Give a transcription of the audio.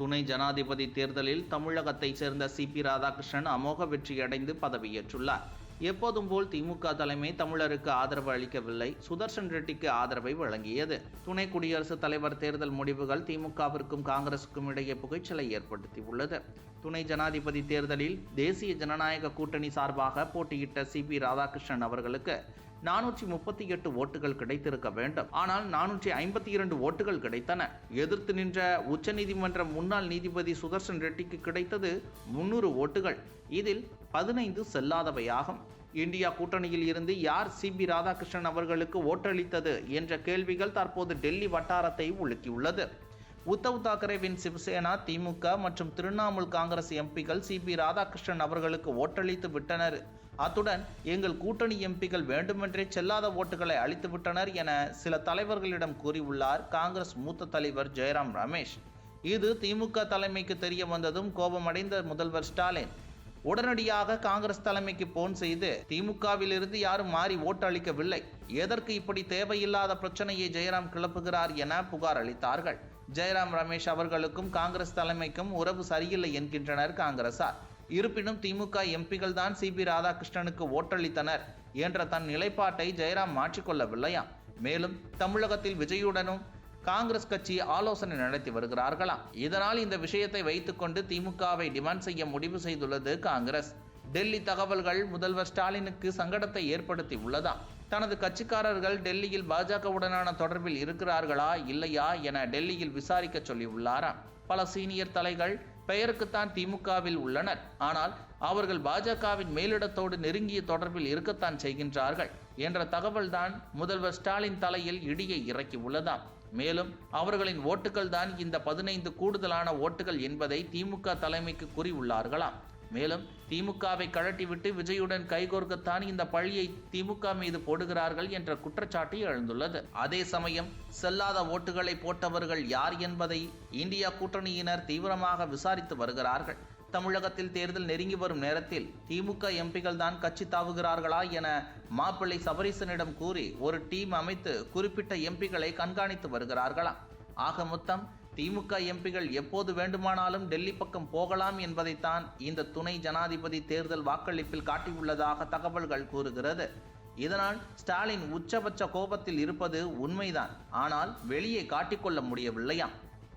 துணை ஜனாதிபதி தேர்தலில் தமிழகத்தைச் சேர்ந்த சிபி ராதாகிருஷ்ணன் அமோக வெற்றியடைந்து பதவியேற்றுள்ளார். எப்போதும் போல் திமுக தலைமை தமிழருக்கு ஆதரவு அளிக்கவில்லை. சுதர்சன் ரெட்டிக்கு ஆதரவை வழங்கியது. துணை குடியரசுத் தலைவர் தேர்தல் முடிவுகள் திமுகவிற்கும் காங்கிரசுக்கும் இடையே புகைச்சலை ஏற்படுத்தியுள்ளது. துணை ஜனாதிபதி தேர்தலில் தேசிய ஜனநாயக கூட்டணி சார்பாக போட்டியிட்ட சிபி ராதாகிருஷ்ணன் அவர்களுக்கு நானூற்றி முப்பத்தி எட்டு ஓட்டுகள் கிடைத்திருக்க வேண்டும். ஆனால் நானூற்றி ஐம்பத்தி இரண்டு ஓட்டுகள் கிடைத்தன. எதிர்த்து நின்ற உச்சநீதிமன்ற முன்னாள் நீதிபதி சுதர்சன் ரெட்டிக்கு கிடைத்தது முன்னூறு ஓட்டுகள். இதில் பதினைந்து செல்லாதவையாகும். இந்தியா கூட்டணியில் இருந்து யார் சிபி ராதாகிருஷ்ணன் அவர்களுக்கு ஓட்டளித்தது என்ற கேள்விகள் தற்போது டெல்லி வட்டாரத்தை உலுக்கியுள்ளது. உத்தவ் தாக்கரேவின் சிவசேனா திமுக மற்றும் திரிணாமுல் காங்கிரஸ் எம்பிகள் சிபி ராதாகிருஷ்ணன் அவர்களுக்கு ஓட்டளித்து விட்டனர். அத்துடன் எங்கள் கூட்டணி எம்பிகள் வேண்டுமென்றே செல்லாத ஓட்டுகளை அளித்துவிட்டனர் என சில தலைவர்களிடம் கூறியுள்ளார் காங்கிரஸ் மூத்த தலைவர் ஜெயராம் ரமேஷ். இது திமுக தலைமைக்கு தெரிய வந்ததும் கோபமடைந்த முதல்வர் ஸ்டாலின். உடனடியாக காங்கிரஸ் தலைமைக்கு போன் செய்து திமுகவிலிருந்து யாரும் மாறி ஓட்டளிக்கவில்லை எதற்கு இப்படி தேவையில்லாத பிரச்சனையை ஜெயராம் கிளப்புகிறார் என புகார் அளித்தார்கள். ஜெயராம் ரமேஷ் அவர்களுக்கும் காங்கிரஸ் தலைமைக்கும் உறவு சரியில்லை என்கின்றனர் காங்கிரசார். இருப்பினும் திமுக எம்பிகள் தான் சிபி ராதாகிருஷ்ணனுக்கு ஓட்டளித்தனர் என்ற தன் நிலைப்பாட்டை ஜெயராம் மாற்றிக்கொள்ளவில்லையாம். மேலும் தமிழகத்தில் விஜயுடனும் காங்கிரஸ் கட்சி ஆலோசனை நடத்தி வருகிறார்களாம். இதனால் இந்த விஷயத்தை வைத்துக்கொண்டு திமுகவை டிமாண்ட் செய்ய முடிவு செய்துள்ளது காங்கிரஸ். டெல்லி தகவல்கள் முதல்வர் ஸ்டாலினுக்கு சங்கடத்தை ஏற்படுத்தி உள்ளதாம் தனது கட்சிக்காரர்கள் டெல்லியில் பாஜகவுடனான தொடர்பில் இருக்கிறார்களா இல்லையா என டெல்லியில் விசாரிக்க சொல்லியுள்ளாராம். பல சீனியர் தலைகள் பெயருக்குத்தான் திமுகவில் உள்ளனர். ஆனால் அவர்கள் பாஜகவின் மேலிடத்தோடு நெருங்கிய தொடர்பில் இருக்கத்தான் செய்கின்றார்கள் என்ற தகவல்தான் முதல்வர் ஸ்டாலின் தலையில் இடியை இறக்கி உள்ளதாம் மேலும் அவர்களின் ஓட்டுகள் தான் இந்த பதினைந்து கூடுதலான ஓட்டுகள் என்பதை திமுக தலைமைக்கு கூறியுள்ளார்களாம் மேலும் திமுகவை கழட்டிவிட்டு விஜயுடன் கைகோர்க்கத்தான் இந்த பழியை திமுக மீது போடுகிறார்கள் என்ற குற்றச்சாட்டு எழுந்துள்ளது. அதே சமயம் செல்லாத ஓட்டுகளை போட்டவர்கள் யார் என்பதை இந்தியா கூட்டணியினர் தீவிரமாக விசாரித்து வருகிறார்கள். தமிழகத்தில் தேர்தல் நெருங்கி வரும் நேரத்தில் திமுக எம்பிகள் தான் கட்சி தாவுகிறார்களா என மாப்பிள்ளை சபரீசனிடம் கூறி ஒரு டீம் அமைத்து குறிப்பிட்ட எம்பிகளை கண்காணித்து வருகிறார்களாம். ஆக மொத்தம் திமுக எம்பிகள் எப்போது வேண்டுமானாலும் டெல்லி பக்கம் போகலாம் என்பதைத்தான் இந்த துணை ஜனாதிபதி தேர்தல் வாக்களிப்பில் காட்டியுள்ளதாக தகவல்கள் கூறுகிறது. இதனால் ஸ்டாலின் உச்சபட்ச கோபத்தில் இருப்பது உண்மைதான். ஆனால் வெளியே காட்டிக்கொள்ள முடியவில்லையாம்.